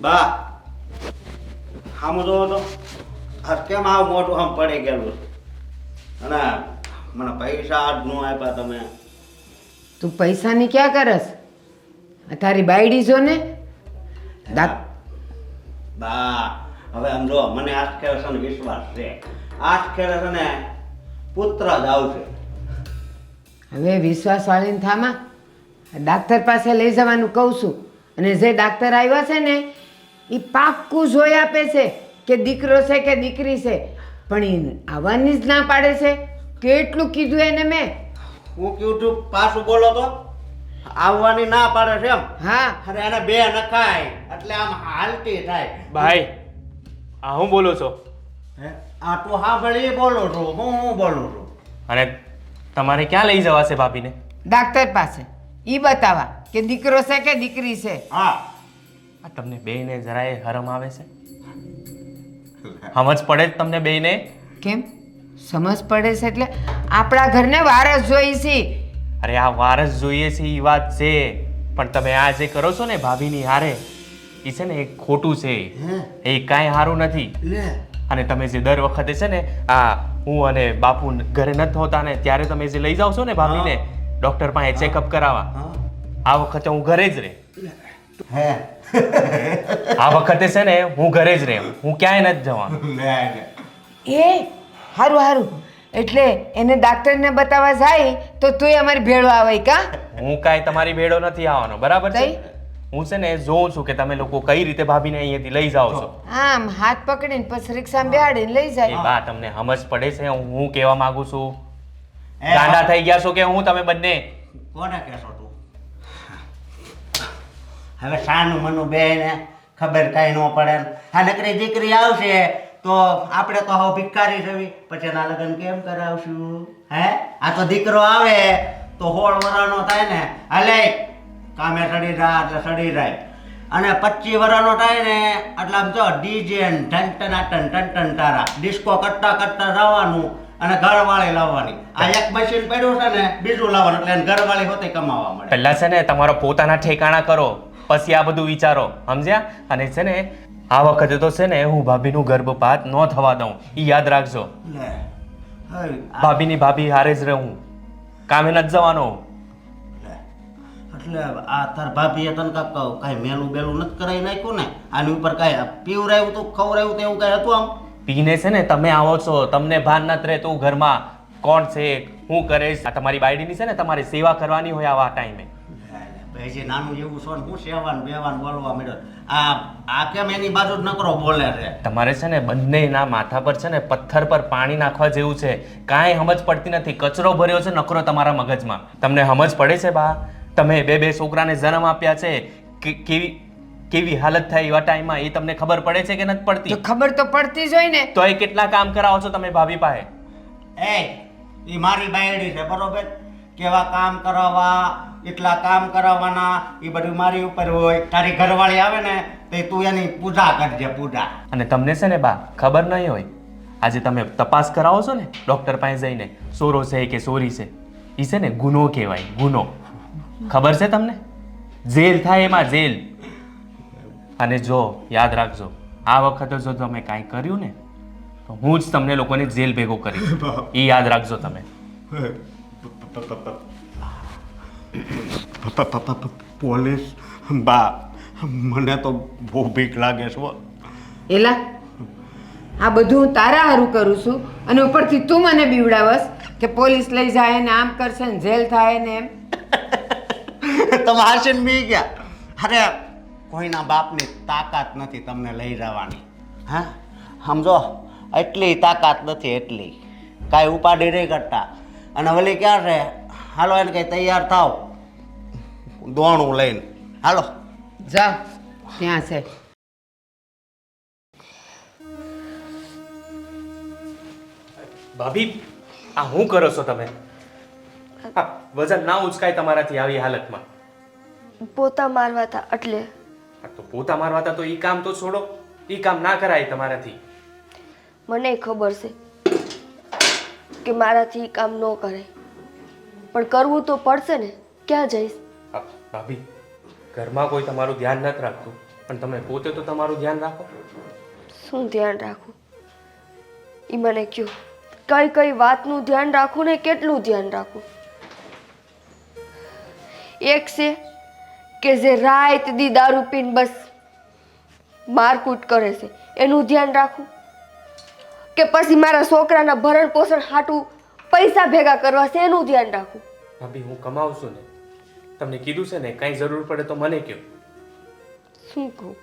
બા આમ જોવો તો. આ કેમ આવું મોટું આમ પડી ગયેલું અને મને પૈસા આજ નો આપ્યા તમે. તું પૈસાની ક્યાં કરસ? તારી બાયડી જો ને. બા હવે આમ જો મને આજ ખેરે છે ને વિશ્વાસ છે. આજ ખેરે છે ને પુત્ર જ આવશે. હવે વિશ્વાસ વાળીને થામાં ડાક્ટર પાસે લઈ જવાનું કહું છું. અને જે ડાક્ટર આવ્યા છે ને એ પાક્કું જોઈ આપે છે કે દીકરો છે કે દીકરી છે. પણ એ આવવાની જ ના પાડે છે. કેટલું કીધું એને મેં? હું કીધું પાછું બોલો તો. આવવાની ના પાડે છે એમ. હા. અરે એને બે નખાય. એટલે આમ હાલતી થાય. ભાઈ આ હું બોલો છો? હે? આ તો હા ભળી બોલો છો. હું હું બોલું છું. અને તમારે ક્યાં લઈ જવાશે ભાભીને? ડાક્ટર પાસે. એ બતાવા કે દીકરો છે કે દીકરી છે. હા. આ તમને બેયને જરાય હરમ આવે છે? સમજ પડે જ તમને બેયને? કેમ? સમજ પડે છે એટલે આપણા ઘરને વારસ જોઈએ છે. અરે આ વારસ જોઈએ છે એ વાત છે. પણ તમે આ જે કરો છો ને ભાભીની હારે એ છે ને એ ખોટું છે. એ કાંઈ સારું નથી. અને તમે જે દર વખતે છે ને આ હું અને બાપુ ઘરે નથી હોતા ને ત્યારે તમે જે લઈ જાઓ છો ને ભાભીને ડોક્ટર પાસે ચેકઅપ કરાવવા. આ વખતે હું ઘરે જ રહે. હે. આ વખતે છે ને હું ઘરે જ રહે હું ક્યાંય નથી જવાનું. એ હારું હારું. એટલે એને ડાક્ટરને બતાવવા જાય તો તુંય અમારી ભેળો આવે કા? હું કાંઈ તમારી ભેળો નથી આવવાનો બરાબર છે? તઈ? હું છે ને જોઉં છું કે તમે લોકો કઈ રીતે ભાભીને અહીંયાથી લઈ જાઓ છો. આમ હાથ પકડીને પછી રિક્ષામાં બેહાડીને લઈ એ જાય બા તમને સમજ પડે છે? હું હું કહેવા માંગુ છું? ગાંડા થઈ ગયા છો કે હું તમે બંને? કોને કહેશો? હવે સાનું મનું બે ને ખબર કાંઈ ન પડે આ નકરી દીકરી આવશે તો આપણે તો હવે ભિખારી જવી પછી એના લગ્ન કેમ કરાવશું? હે? આ તો દીકરો આવે તો હોળ વરાનો થાય ને. હાલે, કામે સડી રહ્યા એટલે સડી જાય. અને પચીસ વરાનો થાય ને, એટલે આમ જો, ડીજે ટન ટનાટન ટન ટન તારા. ડિસ્કો કરતા કરતા જવાનું અને ઘરવાળી લાવવાની. આ એક મશીન પડ્યું છે ને, બીજું લાવવાનું. એટલે ઘરવાળી હોતે કમાવા મળે. પહેલા છે ને, તમારો પોતાના ઠેકાણા કરો. પછી આ બધું વિચારો સમજ્યા? અને છે ને આ વખતે તો છે ને હું ભાભીનું ગર્ભપાત ન થવા દઉં એ યાદ રાખજો. ભાભીની ભાભી હારે જ રહું. કામે નથી જવાનો. એટલે આ તાર ભાભીએ તને કાંક કાંઈ મેલું બેલું નથી કરાવી નાખ્યું ને? આની ઉપર કાંઈ પીવરાયું તું ખવરાયું તો એવું કાંઈ હતું આમ? પીને છે ને તમે આવો છો તમને ભાન નથી રહેતું ઘરમાં. કોણ છે હું કરે આ તમારી બાયડીની છે ને તમારે સેવા કરવાની હોય આવા ટાઈમે. ભાઈ જે નાનું એવું છો ને હું સેવાન બેવાન બોલવા મળ્યો આ આ કેમ એની બાજુ જ નકરો બોલે છે? તમારે છે ને બંનેના માથા પર છે ને પથ્થર પર પાણી નાખવા જેવું છે. કાંઈ સમજ પડતી નથી. કચરો ભર્યો છે નકરો તમારા મગજમાં. તમને સમજ પડે છે બા? તમે બે બે છોકરાને જન્મ આપ્યા છે. કે- કેવી કેવી હાલત થાય એવા ટાઈમમાં એ તમને ખબર પડે છે કે નથી પડતી? ખબર તો પડતી જ હોય ને. તો એ કેટલા કામ કરાવો છો તમે ભાભી પાસે? એ એ મારી બાયડી છે બરોબર? કેવા કામ કરાવવા? એટલા કામ કરાવવાના એ બધું મારી ઉપર હોય. તારી ઘરવાળી આવે ને તો તું એની પૂજા કરજે પૂજા. અને તમને છે ને બા ખબર નહીં હોય. આજે તમે તપાસ કરાવો છો ને ડૉક્ટર પાસે જઈને સોરો છે કે સોરી છે એ છે ને ગુનો કહેવાય ગુનો. ખબર છે તમને? જેલ થાય એમાં જેલ. અને જો યાદ રાખજો આ વખતે જો તમે કાંઈ કર્યું ને તો હું જ તમને લોકોને જેલ ભેગો કરીશ. એ યાદ રાખજો તમે. પોલીસ. બા મને તો બહુ બીક લાગે છે એલા આ બધું હું તારા હારું કરું છું અને ઉપરથી તું મને બીવડાવસ કે પોલીસ લઈ જાય ને આમ કરશે ને જેલ થાય ને એમ. તમે હાસીને બી ગયા? અરે કોઈના બાપની તાકાત નથી તમને લઈ જવાની. હા? સમજો એટલી તાકાત નથી એટલી. કાંઈ ઉપાડી નહીં કરતા. અને વળી ક્યાં છે? હાલો એને કંઈ તૈયાર થાવ. દોણું લઈને. હાલો. જા ત્યાં છે. ભાભી આ હું કરો છો તમે? આ વજન ના ઉચકાય તમારાથી આવી હાલતમાં. પોતા મારવા હતા એટલે. આ તો પોતા મારવા હતા તો એ કામ તો છોડો. એ કામ ના કરાય તમારાથી. મને ખબર છે કે મારાથી ઈ કામ ન કરાય. પણ કરવું તો પડશે ને. ક્યાં જઈશ? ભાભી ઘરમાં કોઈ તમારું ધ્યાન નથી રાખતું. પણ તમે પોતે તો તમારું ધ્યાન રાખો. શું ધ્યાન રાખું? એ મને કહો કઈ કઈ વાતનું ધ્યાન રાખું ને કેટલું ધ્યાન રાખું? એક છે કે જે રાત દી દારૂ પીને બસ મારકૂટ કરે છે. એનું ધ્યાન રાખું? કે પછી મારા છોકરાના ભરણ પોષણ હાટું પૈસા ભેગા કરવા છે એનું ધ્યાન રાખું? ભાભી હું કમાવું છું ને. તમને કીધું છે ને કાંઈ જરૂર પડે તો મને કહો. શું કહું?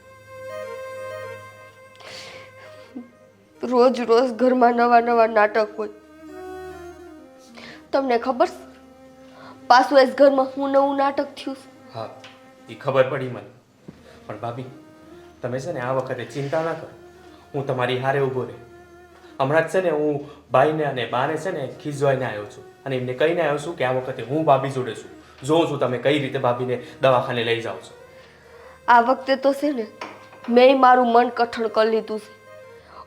રોજ રોજ ઘરમાં નવા નવા નાટક હોય. તમને ખબર? પાછું એ ઘરમાં હું નવું નાટક થયું હા એ ખબર પડી મને. પણ ભાભી તમે છે ને આ વખતે ચિંતા ના કરો. હું તમારી હારે ઊભો રહે. હમણાં જ છે ને હું ભાઈને અને બાને છે ને ખીજવાઈને આવ્યો છું. અને એમને કહીને આવ્યો છું કે આ વખતે હું ભાભી જોડે છું. જોઉં છું તમે કઈ રીતે ભાભીને દવાખાને લઈ જાઓ છો. આ વખતે તો છે ને મેં મારું મન કઠણ કરી લીધું છે.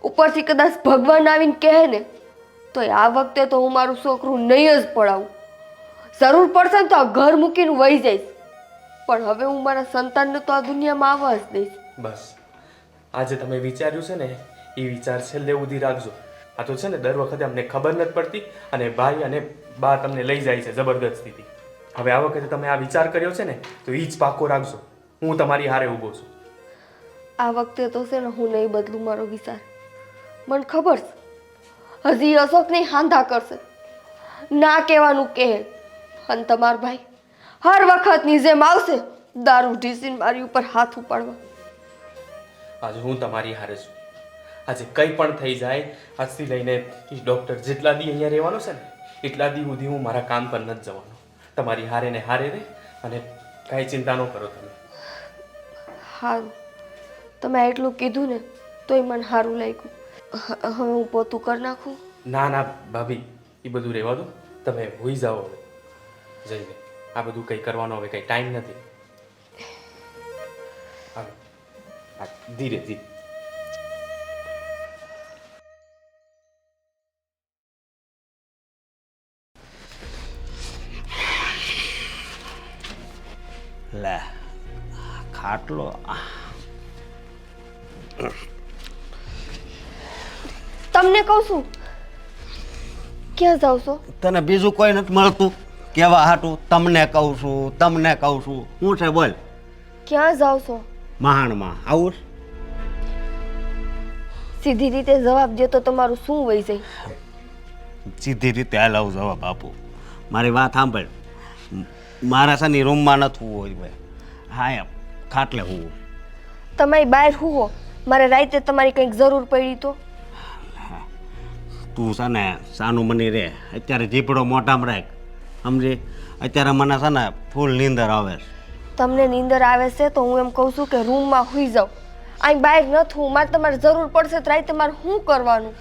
ઉપરથી કદાચ ભગવાન આવીને કહે ને તો આ વખતે તો હું મારું છોકરું નહીં જ પડાવું. જરૂર પડશે ને તો આ ઘર મૂકીને વહી જઈશ. પણ હવે હું મારા સંતાનને તો આ દુનિયામાં આવવા જ દઈશ. બસ. આજે તમે વિચાર્યું છે ને એ વિચાર છેલ્લે ઉધી રાખજો. આ તો છે ને દર વખતે અમને ખબર નથી પડતી અને ભાઈ અને બા તમને લઈ જાય છે જબરદસ્તીથી. હવે આ વખતે તમે આ વિચાર કર્યો છે ને તો એ જ પાકો રાખજો. હું તમારી હારે ઊભો છું. આ વખતે તો છે ને હું નહીં બદલું મારો વિચાર. મને ખબર છે હજી અશોકને હાંધા કરશે. ના કહેવાનું કહે. અને તમાર ભાઈ હર વખતની જેમ આવશે દારૂ ઢીસીને મારી ઉપર હાથ ઉપાડવા. આજે હું તમારી હારે છું. આજે કંઈ પણ થઈ જાય આજથી લઈને એ ડૉક્ટર જેટલા દી અહીંયા રહેવાનો છે ને એટલા દી સુધી હું મારા કામ પર નથી જવાનો. તમારી હારે ને હારે રહે અને કાંઈ ચિંતા ન કરો તમે. સારું તમે એટલું કીધું ને તોય મને સારું લાગ્યું. હવે હું પોતું કરી નાખું? ના ના ભાભી એ બધું રહેવા દો. તમે હોઈ જાઓ હવે જઈને. આ બધું કંઈ કરવાનો હવે કંઈ ટાઈમ નથી. હાલો. હા, ધીરે ધીરે. લે ખાટલો. તમને કહું છું ક્યાં જાવ છો? તને બીજું કોઈ નથી મળતું. કેવા હાટું? તમને કહું છું તમને કહું છું. હું છે બોલ. ક્યાં જાવ છો? મહાણમાં. આવું સીધી રીતે જવાબ દે તો તમારું શું વહી જાય? સીધી રીતે હાલાવું જવાબ આપું. મારી વાત સાંભળ. મારા સાની રૂમમાં નથી હોય ભાઈ. હા એમ. ખાટલે હું તમારી બહાર હુવો. મારે રાતે તમારી કંઈક જરૂર પડી તો. તું છે ને સાનું મની રે અત્યારે જીપડો મોઢામાં રાખ. સમજી? અત્યારે મને છે ને ફૂલ નીંદર આવે છે. તમને નીંદર આવે છે તો હું એમ કહું છું કે રૂમમાં હુઈ જાઉં અહીં બહાર નથી હું મારે તમારે જરૂર પડશે તો રાતે મારે શું કરવાનું?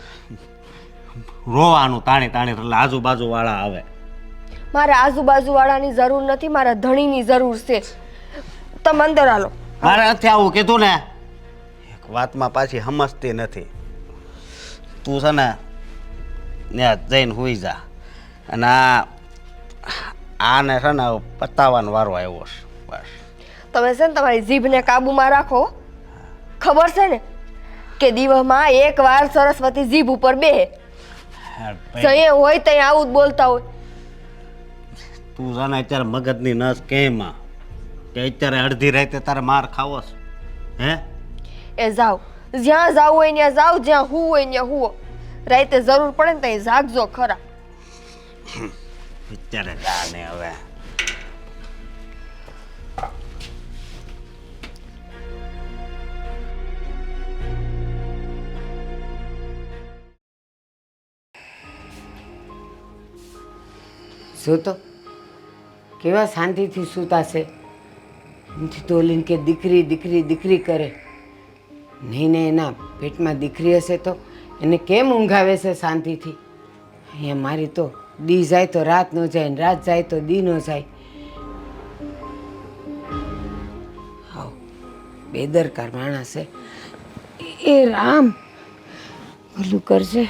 રોવાનું તાણે તાણે એટલે આજુબાજુ વાળા આવે. મારે આજુબાજુવાળાની જરૂર નથી મારા ધણીની જરૂર છે. તમે અંદર હાલો. મારે નથી આવું કીધું ને? એક વાતમાં પાછી સમજતી નથી. તું છે ને ત્યાં જઈને હોઈ જા. અને આ આને છે ને પતાવવાનો વારો આવ્યો છે બસ. તમે છે ને તમારી જીભને કાબૂમાં રાખો. ખબર છે ને કે દિવસમાં એક વાર સરસ્વતી જીભ ઉપર બે જઈએ હોય ત્યાં આવું જ બોલતા હોય. તું જાણે અત્યારે મગજની નસ કેમાં કે અત્યારે અડધી રાતે તારે માર ખાવો છે. હે? એ જાઓ જ્યાં જાવ હોય ત્યાં જાવ જ્યાં હું હોય ત્યાં હું રાતે જરૂર પડે ને ત્યાં જાગજો ખરા. અત્યારે જા ને હવે. શું તો? કેવા શાંતિથી સૂતા ધોલીને કે દીકરી દીકરી દીકરી કરે. નહીં ને એના પેટમાં દીકરી હશે તો એને કેમ ઊંઘાવે છે શાંતિથી? અહીંયા મારી તો દી જાય તો રાત ન જાય ને રાત જાય તો દી ન જાય. હાવ બેદરકાર માણસ છે. એ રામ ભલું કરશે